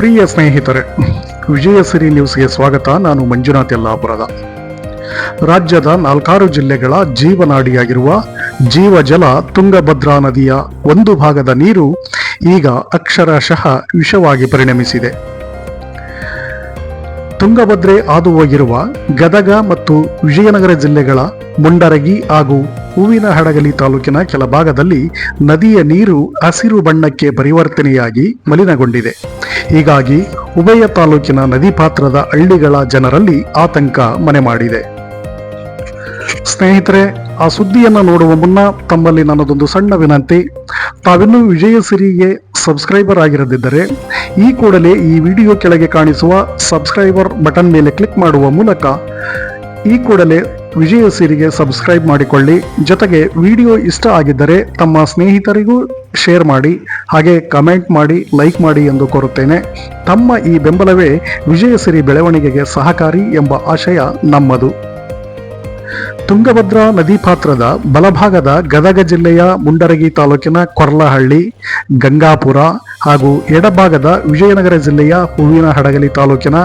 ಪ್ರಿಯ ಸ್ನೇಹಿತರೆ ವಿಜಯಸಿರಿ ನ್ಯೂಸ್ಗೆ ಸ್ವಾಗತ. ನಾನು ಮಂಜುನಾಥ್ ಯಲ್ಲಾಪುರದ. ರಾಜ್ಯದ ನಾಲ್ಕಾರು ಜಿಲ್ಲೆಗಳ ಜೀವನಾಡಿಯಾಗಿರುವ ಜೀವಜಲ ತುಂಗಭದ್ರಾ ನದಿಯ ಒಂದು ಭಾಗದ ನೀರು ಈಗ ಅಕ್ಷರಶಃ ವಿಷವಾಗಿ ಪರಿಣಮಿಸಿದೆ. ತುಂಗಭದ್ರೆ ಹಾದು ಹೋಗಿರುವ ಗದಗ ಮತ್ತು ವಿಜಯನಗರ ಜಿಲ್ಲೆಗಳ ಮುಂಡರಗಿ ಹಾಗೂ ಹೂವಿನ ಹಡಗಲಿ ತಾಲೂಕಿನ ಕೆಲ ಭಾಗದಲ್ಲಿ ನದಿಯ ನೀರು ಹಸಿರು ಬಣ್ಣಕ್ಕೆ ಪರಿವರ್ತನೆಯಾಗಿ ಮಲಿನಗೊಂಡಿದೆ. ಹೀಗಾಗಿ ಉಭಯ ತಾಲೂಕಿನ ನದಿ ಪಾತ್ರದ ಹಳ್ಳಿಗಳ ಜನರಲ್ಲಿ ಆತಂಕ ಮನೆ ಮಾಡಿದೆ. ಸ್ನೇಹಿತರೆ, ಆ ಸುದ್ದಿಯನ್ನು ನೋಡುವ ಮುನ್ನ ತಮ್ಮಲ್ಲಿ ನನ್ನದೊಂದು ಸಣ್ಣ ವಿನಂತಿ. ತಾವಿನ್ನೂ ವಿಜಯ ಸಿರಿಗೆ ಸಬ್ಸ್ಕ್ರೈಬರ್ ಆಗಿರದಿದ್ದರೆ, ಈ ಕೂಡಲೇ ಈ ವಿಡಿಯೋ ಕೆಳಗೆ ಕಾಣಿಸುವ ಸಬ್ಸ್ಕ್ರೈಬರ್ ಬಟನ್ ಮೇಲೆ ಕ್ಲಿಕ್ ಮಾಡುವ ಮೂಲಕ ಈ ಕೂಡಲೇ ವಿಜಯ ಸಿರಿಗೆ ಸಬ್ಸ್ಕ್ರೈಬ್ ಮಾಡಿಕೊಳ್ಳಿ. ಜೊತೆಗೆ ವಿಡಿಯೋ ಇಷ್ಟ ಆಗಿದ್ದರೆ ತಮ್ಮ ಸ್ನೇಹಿತರಿಗೂ ಶೇರ್ ಮಾಡಿ, ಹಾಗೆ ಕಮೆಂಟ್ ಮಾಡಿ ಲೈಕ್ ಮಾಡಿ ಎಂದು ಕೋರುತ್ತೇನೆ. ತಮ್ಮ ಈ ಬೆಂಬಲವೇ ವಿಜಯ ಸಿರಿ ಬೆಳವಣಿಗೆಗೆ ಸಹಕಾರಿ ಎಂಬ ಆಶಯ ನಮ್ಮದು. ತುಂಗಭದ್ರಾ ನದಿ ಪಾತ್ರದ ಬಲಭಾಗದ ಗದಗ ಜಿಲ್ಲೆಯ ಮುಂಡರಗಿ ತಾಲೂಕಿನ ಕೊರ್ಲಹಳ್ಳಿ, ಗಂಗಾಪುರ ಹಾಗೂ ಎಡಭಾಗದ ವಿಜಯನಗರ ಜಿಲ್ಲೆಯ ಹೂವಿನ ಹಡಗಲಿ ತಾಲೂಕಿನ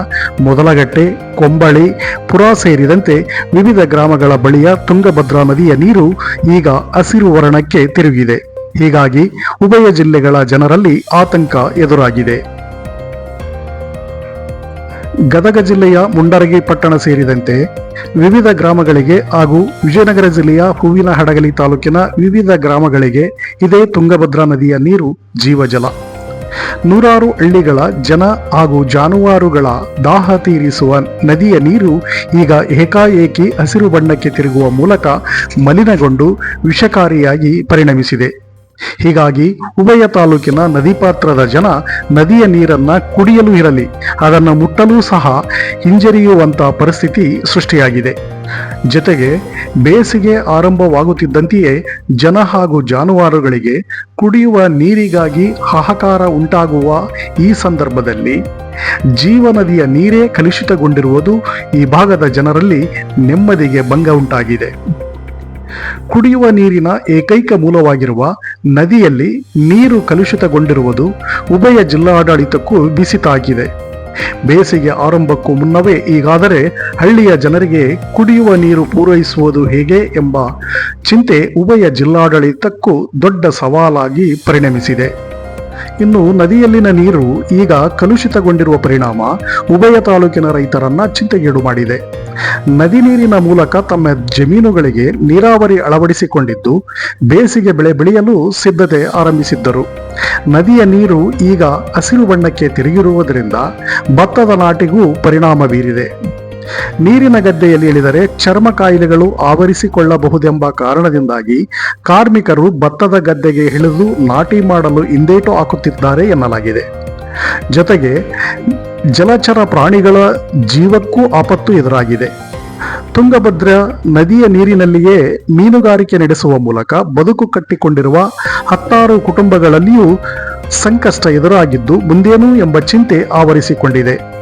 ಮೊದಲಗಟ್ಟೆ, ಕೊಂಬಳಿ, ಪುರ ಸೇರಿದಂತೆ ವಿವಿಧ ಗ್ರಾಮಗಳ ಬಳಿಯ ತುಂಗಭದ್ರಾ ನದಿಯ ನೀರು ಈಗ ಹಸಿರು ವರ್ಣಕ್ಕೆ ತಿರುಗಿದೆ. ಹೀಗಾಗಿ ಉಭಯ ಜಿಲ್ಲೆಗಳ ಜನರಲ್ಲಿ ಆತಂಕ ಎದುರಾಗಿದೆ. ಗದಗ ಜಿಲ್ಲೆಯ ಮುಂಡರಗಿ ಪಟ್ಟಣ ಸೇರಿದಂತೆ ವಿವಿಧ ಗ್ರಾಮಗಳಿಗೆ ಹಾಗೂ ವಿಜಯನಗರ ಜಿಲ್ಲೆಯ ಹೂವಿನ ಹಡಗಲಿ ತಾಲೂಕಿನ ವಿವಿಧ ಗ್ರಾಮಗಳಿಗೆ ಇದೇ ತುಂಗಭದ್ರಾ ನದಿಯ ನೀರು ಜೀವಜಲ. ನೂರಾರು ಹಳ್ಳಿಗಳ ಜನ ಹಾಗೂ ಜಾನುವಾರುಗಳ ದಾಹ ತೀರಿಸುವ ನದಿಯ ನೀರು ಈಗ ಏಕಾಏಕಿ ಹಸಿರು ಬಣ್ಣಕ್ಕೆ ತಿರುಗುವ ಮೂಲಕ ಮಲಿನಗೊಂಡು ವಿಷಕಾರಿಯಾಗಿ ಪರಿಣಮಿಸಿದೆ. ಹೀಗಾಗಿ ಉಭಯ ತಾಲೂಕಿನ ನದಿ ಪಾತ್ರದ ಜನ ನದಿಯ ನೀರನ್ನ ಕುಡಿಯಲು ಇರಲಿ, ಅದನ್ನು ಮುಟ್ಟಲೂ ಸಹ ಹಿಂಜರಿಯುವಂತಹ ಪರಿಸ್ಥಿತಿ ಸೃಷ್ಟಿಯಾಗಿದೆ. ಜೊತೆಗೆ ಬೇಸಿಗೆ ಆರಂಭವಾಗುತ್ತಿದ್ದಂತೆಯೇ ಜನ ಹಾಗೂ ಜಾನುವಾರುಗಳಿಗೆ ಕುಡಿಯುವ ನೀರಿಗಾಗಿ ಹಾಹಾಕಾರ ಉಂಟಾಗುವ ಈ ಸಂದರ್ಭದಲ್ಲಿ ಜೀವನದಿಯ ನೀರೇ ಕಲುಷಿತಗೊಂಡಿರುವುದು ಈ ಭಾಗದ ಜನರಲ್ಲಿ ನೆಮ್ಮದಿಗೆ ಭಂಗ ಉಂಟಾಗಿದೆ. ಕುಡಿಯುವ ನೀರಿನ ಏಕೈಕ ಮೂಲವಾಗಿರುವ ನದಿಯಲ್ಲಿ ನೀರು ಕಲುಷಿತಗೊಂಡಿರುವುದು ಉಭಯ ಜಿಲ್ಲಾಡಳಿತಕ್ಕೂ ಬಿಸಿತಾಗಿದೆ. ಬೇಸಿಗೆ ಆರಂಭಕ್ಕೂ ಮುನ್ನವೇ ಈಗಾದರೆ ಹಳ್ಳಿಯ ಜನರಿಗೆ ಕುಡಿಯುವ ನೀರು ಪೂರೈಸುವುದು ಹೇಗೆ ಎಂಬ ಚಿಂತೆ ಉಭಯ ಜಿಲ್ಲಾಡಳಿತಕ್ಕೂ ದೊಡ್ಡ ಸವಾಲಾಗಿ ಪರಿಣಮಿಸಿದೆ. ಇನ್ನು ನದಿಯಲ್ಲಿನ ನೀರು ಈಗ ಕಲುಷಿತಗೊಂಡಿರುವ ಪರಿಣಾಮ ಉಭಯ ತಾಲೂಕಿನ ರೈತರನ್ನ ಚಿಂತೆಗೀಡು ಮಾಡಿದೆ. ನದಿ ನೀರಿನ ಮೂಲಕ ತಮ್ಮ ಜಮೀನುಗಳಿಗೆ ನೀರಾವರಿ ಅಳವಡಿಸಿಕೊಂಡಿದ್ದು ಬೇಸಿಗೆ ಬೆಳೆ ಬೆಳೆಯಲು ಸಿದ್ಧತೆ ಆರಂಭಿಸಿದ್ದರು. ನದಿಯ ನೀರು ಈಗ ಹಸಿರು ಬಣ್ಣಕ್ಕೆ ತಿರುಗಿರುವುದರಿಂದ ಭತ್ತದ ನಾಟಿಗೂ ಪರಿಣಾಮ ಬೀರಿದೆ. ನೀರಿನ ಗದ್ದೆಯಲ್ಲಿ ಇಳಿದರೆ ಚರ್ಮ ಕಾಯಿಲೆಗಳು ಆವರಿಸಿಕೊಳ್ಳಬಹುದೆಂಬ ಕಾರಣದಿಂದಾಗಿ ಕಾರ್ಮಿಕರು ಭತ್ತದ ಗದ್ದೆಗೆ ಇಳಿದು ನಾಟಿ ಮಾಡಲು ಹಿಂದೇಟು ಹಾಕುತ್ತಿದ್ದಾರೆ ಎನ್ನಲಾಗಿದೆ. ಜೊತೆಗೆ ಜಲಚರ ಪ್ರಾಣಿಗಳ ಜೀವಕ್ಕೂ ಆಪತ್ತು ಎದುರಾಗಿದೆ. ತುಂಗಭದ್ರ ನದಿಯ ನೀರಿನಲ್ಲಿಯೇ ಮೀನುಗಾರಿಕೆ ನಡೆಸುವ ಮೂಲಕ ಬದುಕು ಕಟ್ಟಿಕೊಂಡಿರುವ ಹತ್ತಾರು ಕುಟುಂಬಗಳಲ್ಲಿಯೂ ಸಂಕಷ್ಟ ಎದುರಾಗಿದ್ದು ಮುಂದೇನು ಎಂಬ ಚಿಂತೆ ಆವರಿಸಿಕೊಂಡಿದೆ.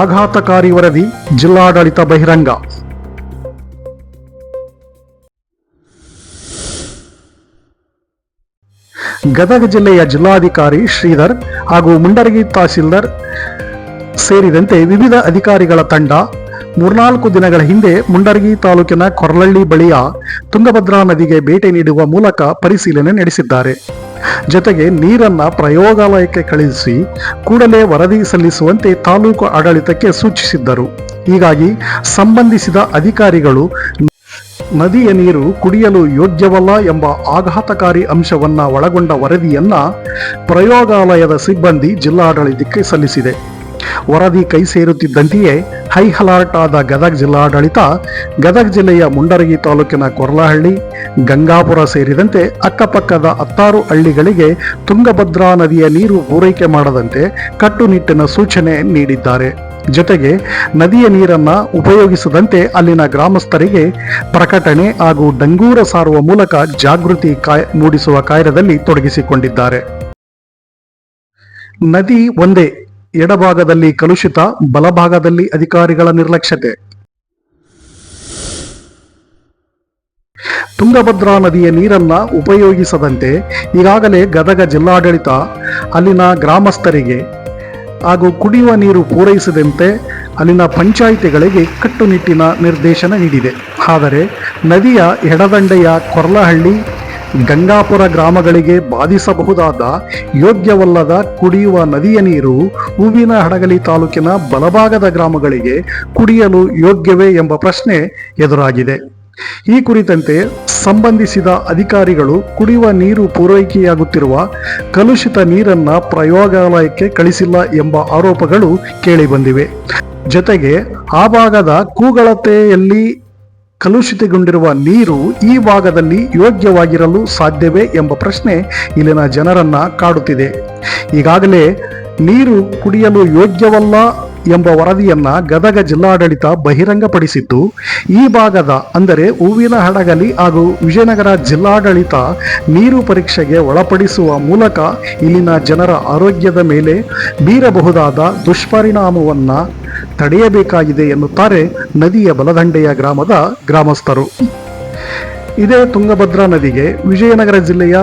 ಆಘಾತಕಾರಿ ವರದಿ, ಜಿಲ್ಲಾಡಳಿತ ಬಹಿರಂಗ. ಗದಗ ಜಿಲ್ಲೆಯ ಜಿಲ್ಲಾಧಿಕಾರಿ ಶ್ರೀಧರ್ ಹಾಗೂ ಮುಂಡರಗಿ ತಹಸೀಲ್ದಾರ್ ಸೇರಿದಂತೆ ವಿವಿಧ ಅಧಿಕಾರಿಗಳ ತಂಡ ಮೂರ್ನಾಲ್ಕು ದಿನಗಳ ಹಿಂದೆ ಮುಂಡರಗಿ ತಾಲೂಕಿನ ಕೊರಲಳ್ಳಿ ಬಳಿಯ ತುಂಗಭದ್ರಾ ನದಿಗೆ ಭೇಟಿ ನೀಡುವ ಮೂಲಕ ಪರಿಶೀಲನೆ ನಡೆಸಿದ್ದಾರೆ. ಜೊತೆಗೆ ನೀರನ್ನ ಪ್ರಯೋಗಾಲಯಕ್ಕೆ ಕಳುಹಿಸಿ ಕೂಡಲೇ ವರದಿ ಸಲ್ಲಿಸುವಂತೆ ತಾಲೂಕು ಆಡಳಿತಕ್ಕೆ ಸೂಚಿಸಿದ್ದರು. ಹೀಗಾಗಿ ಸಂಬಂಧಿಸಿದ ಅಧಿಕಾರಿಗಳು ನದಿಯ ನೀರು ಕುಡಿಯಲು ಯೋಗ್ಯವಲ್ಲ ಎಂಬ ಆಘಾತಕಾರಿ ಅಂಶವನ್ನ ಒಳಗೊಂಡ ವರದಿಯನ್ನ ಪ್ರಯೋಗಾಲಯದ ಸಿಬ್ಬಂದಿ ಜಿಲ್ಲಾಡಳಿತಕ್ಕೆ ಸಲ್ಲಿಸಿದೆ. ವರದಿ ಕೈ ಸೇರುತ್ತಿದ್ದಂತೆಯೇ ಹೈ ಅಲರ್ಟ್ ಆದ ಗದಗ ಜಿಲ್ಲಾಡಳಿತ, ಗದಗ ಜಿಲ್ಲೆಯ ಮುಂಡರಗಿ ತಾಲೂಕಿನ ಕೊರ್ಲಹಳ್ಳಿ, ಗಂಗಾಪುರ ಸೇರಿದಂತೆ ಅಕ್ಕಪಕ್ಕದ ಹತ್ತಾರು ಹಳ್ಳಿಗಳಿಗೆ ತುಂಗಭದ್ರಾ ನದಿಯ ನೀರು ಪೂರೈಕೆ ಮಾಡದಂತೆ ಕಟ್ಟುನಿಟ್ಟಿನ ಸೂಚನೆ ನೀಡಿದ್ದಾರೆ. ಜೊತೆಗೆ ನದಿಯ ನೀರನ್ನ ಉಪಯೋಗಿಸದಂತೆ ಅಲ್ಲಿನ ಗ್ರಾಮಸ್ಥರಿಗೆ ಪ್ರಕಟಣೆ ಹಾಗೂ ಡಂಗೂರ ಸಾರುವ ಮೂಲಕ ಜಾಗೃತಿ ಕಾಯ್, ಮೂಡಿಸುವ ಕಾರ್ಯದಲ್ಲಿ ತೊಡಗಿಸಿಕೊಂಡಿದ್ದಾರೆ. ನದಿ ಒಂದೇ ಎಡಭಾಗದಲ್ಲಿ ಕಲುಷಿತ, ಬಲಭಾಗದಲ್ಲಿ ಅಧಿಕಾರಿಗಳ ನಿರ್ಲಕ್ಷ್ಯತೆ. ತುಂಗಭದ್ರಾ ನದಿಯ ನೀರನ್ನ ಉಪಯೋಗಿಸದಂತೆ ಈಗಾಗಲೇ ಗದಗ ಜಿಲ್ಲಾಡಳಿತ ಅಲ್ಲಿನ ಗ್ರಾಮಸ್ಥರಿಗೆ ಹಾಗೂ ಕುಡಿಯುವ ನೀರು ಪೂರೈಸದಂತೆ ಅಲ್ಲಿನ ಪಂಚಾಯಿತಿಗಳಿಗೆ ಕಟ್ಟುನಿಟ್ಟಿನ ನಿರ್ದೇಶನ ನೀಡಿದೆ. ಆದರೆ ನದಿಯ ಎಡದಂಡೆಯ ಕೊರ್ಲಹಳ್ಳಿ ಗಂಗಾಪುರ ಗ್ರಾಮಗಳಿಗೆ ಬಾಧಿಸಬಹುದಾದ ಯೋಗ್ಯವಲ್ಲದ ಕುಡಿಯುವ ನದಿಯ ನೀರು ಹೂವಿನ ಹಡಗಲಿ ತಾಲೂಕಿನ ಬಲಭಾಗದ ಗ್ರಾಮಗಳಿಗೆ ಕುಡಿಯಲು ಯೋಗ್ಯವೇ ಎಂಬ ಪ್ರಶ್ನೆ ಎದುರಾಗಿದೆ. ಈ ಕುರಿತಂತೆ ಸಂಬಂಧಿಸಿದ ಅಧಿಕಾರಿಗಳು ಕುಡಿಯುವ ನೀರು ಪೂರೈಕೆಯಾಗುತ್ತಿರುವ ಕಲುಷಿತ ನೀರನ್ನ ಪ್ರಯೋಗಾಲಯಕ್ಕೆ ಕಳಿಸಿಲ್ಲ ಎಂಬ ಆರೋಪಗಳು ಕೇಳಿಬಂದಿವೆ. ಜೊತೆಗೆ ಆ ಭಾಗದ ಕೂಗಳತೆಯಲ್ಲಿ ಕಲುಷಿತಗೊಂಡಿರುವ ನೀರು ಈ ಭಾಗದಲ್ಲಿ ಯೋಗ್ಯವಾಗಿರಲು ಸಾಧ್ಯವೇ ಎಂಬ ಪ್ರಶ್ನೆ ಇಲ್ಲಿನ ಜನರನ್ನ ಕಾಡುತ್ತಿದೆ. ಈಗಾಗಲೇ ನೀರು ಕುಡಿಯಲು ಯೋಗ್ಯವಲ್ಲ ಎಂಬ ವರದಿಯನ್ನ ಗದಗ ಜಿಲ್ಲಾಡಳಿತ ಬಹಿರಂಗಪಡಿಸಿದ್ದು ಈ ಭಾಗದ ಅಂದರೆ ಹೂವಿನ ಹಡಗಲಿ ಹಾಗೂ ವಿಜಯನಗರ ಜಿಲ್ಲಾಡಳಿತ ನೀರು ಪರೀಕ್ಷೆಗೆ ಒಳಪಡಿಸುವ ಮೂಲಕ ಇಲ್ಲಿನ ಜನರ ಆರೋಗ್ಯದ ಮೇಲೆ ಬೀರಬಹುದಾದ ದುಷ್ಪರಿಣಾಮವನ್ನ ತಡೆಯಬೇಕಾಗಿದೆ ಎನ್ನುತ್ತಾರೆ ನದಿಯ ಬಲದಂಡೆಯ ಗ್ರಾಮದ ಗ್ರಾಮಸ್ಥರು. ಇದೇ ತುಂಗಭದ್ರಾ ನದಿಗೆ ವಿಜಯನಗರ ಜಿಲ್ಲೆಯ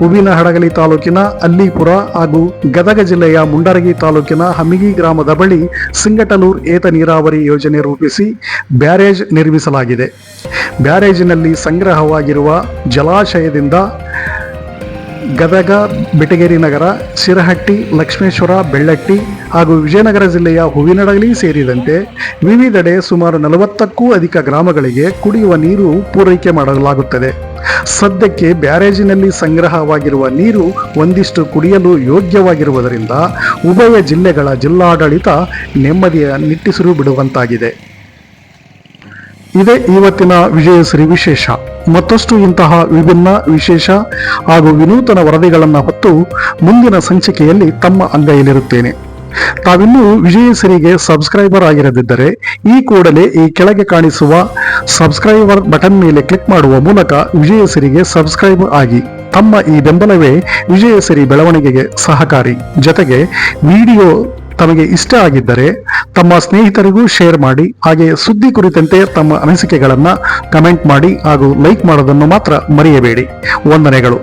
ಹೂವಿನ ಹಡಗಲಿ ತಾಲೂಕಿನ ಅಲ್ಲಿಪುರ ಹಾಗೂ ಗದಗ ಜಿಲ್ಲೆಯ ಮುಂಡರಗಿ ತಾಲೂಕಿನ ಹಮಿಗಿ ಗ್ರಾಮದ ಬಳಿ ಸಿಂಗಟನೂರ್ ಏತ ನೀರಾವರಿ ಯೋಜನೆ ರೂಪಿಸಿ ಬ್ಯಾರೇಜ್ ನಿರ್ಮಿಸಲಾಗಿದೆ. ಬ್ಯಾರೇಜಿನಲ್ಲಿ ಸಂಗ್ರಹವಾಗಿರುವ ಜಲಾಶಯದಿಂದ ಗದಗ, ಬಿಟಗೇರಿ ನಗರ, ಶಿರಹಟ್ಟಿ, ಲಕ್ಷ್ಮೇಶ್ವರ, ಬೆಳ್ಳಟ್ಟಿ ಹಾಗೂ ವಿಜಯನಗರ ಜಿಲ್ಲೆಯ ಹೂವಿನಡಗಲಿ ಸೇರಿದಂತೆ ವಿವಿಧೆಡೆ ಸುಮಾರು ನಲವತ್ತಕ್ಕೂ ಅಧಿಕ ಗ್ರಾಮಗಳಿಗೆ ಕುಡಿಯುವ ನೀರು ಪೂರೈಕೆ ಮಾಡಲಾಗುತ್ತದೆ. ಸದ್ಯಕ್ಕೆ ಬ್ಯಾರೇಜಿನಲ್ಲಿ ಸಂಗ್ರಹವಾಗಿರುವ ನೀರು ಒಂದಿಷ್ಟು ಕುಡಿಯಲು ಯೋಗ್ಯವಾಗಿರುವುದರಿಂದ ಉಭಯ ಜಿಲ್ಲೆಗಳ ಜಿಲ್ಲಾಡಳಿತ ನೆಮ್ಮದಿಯ ನಿಟ್ಟಿಸಿರು ಬಿಡುವಂತಾಗಿದೆ. ಇದೇ ಇವತ್ತಿನ ವಿಜಯಶ್ರೀ ವಿಶೇಷ. ಮತ್ತಷ್ಟು ಇಂತಹ ವಿಭಿನ್ನ ವಿಶೇಷ ಹಾಗೂ ವಿನೂತನ ವರದಿಗಳನ್ನು ಹೊತ್ತು ಮುಂದಿನ ಸಂಚಿಕೆಯಲ್ಲಿ ತಮ್ಮ ಅಂಗೈಯಲ್ಲಿರುತ್ತೇನೆ. ತಾವಿನ್ನೂ ವಿಜಯಸರಿಗೆ ಸಬ್ಸ್ಕ್ರೈಬರ್ ಆಗಿರದಿದ್ದರೆ ಈ ಕೂಡಲೇ ಈ ಕೆಳಗೆ ಕಾಣಿಸುವ ಸಬ್ಸ್ಕ್ರೈಬರ್ ಬಟನ್ ಮೇಲೆ ಕ್ಲಿಕ್ ಮಾಡುವ ಮೂಲಕ ವಿಜಯಸರಿಗೆ ಸಬ್ಸ್ಕ್ರೈಬ್ ಆಗಿ ತಮ್ಮ ಈ ಬೆಂಬಲವೇ ವಿಜಯಸರಿ ಬೆಳವಣಿಗೆಗೆ ಸಹಕಾರಿ. ಜೊತೆಗೆ ವಿಡಿಯೋ ತಮಗೆ ಇಷ್ಟ ಆಗಿದ್ದರೆ ತಮ್ಮ ಸ್ನೇಹಿತರಿಗೂ ಶೇರ್ ಮಾಡಿ, ಹಾಗೆ ಸುದ್ದಿ ಕುರಿತಂತೆ ತಮ್ಮ ಅನಿಸಿಕೆಗಳನ್ನು ಕಮೆಂಟ್ ಮಾಡಿ ಹಾಗೂ ಲೈಕ್ ಮಾಡೋದನ್ನು ಮಾತ್ರ ಮರೆಯಬೇಡಿ. ವಂದನೆಗಳು.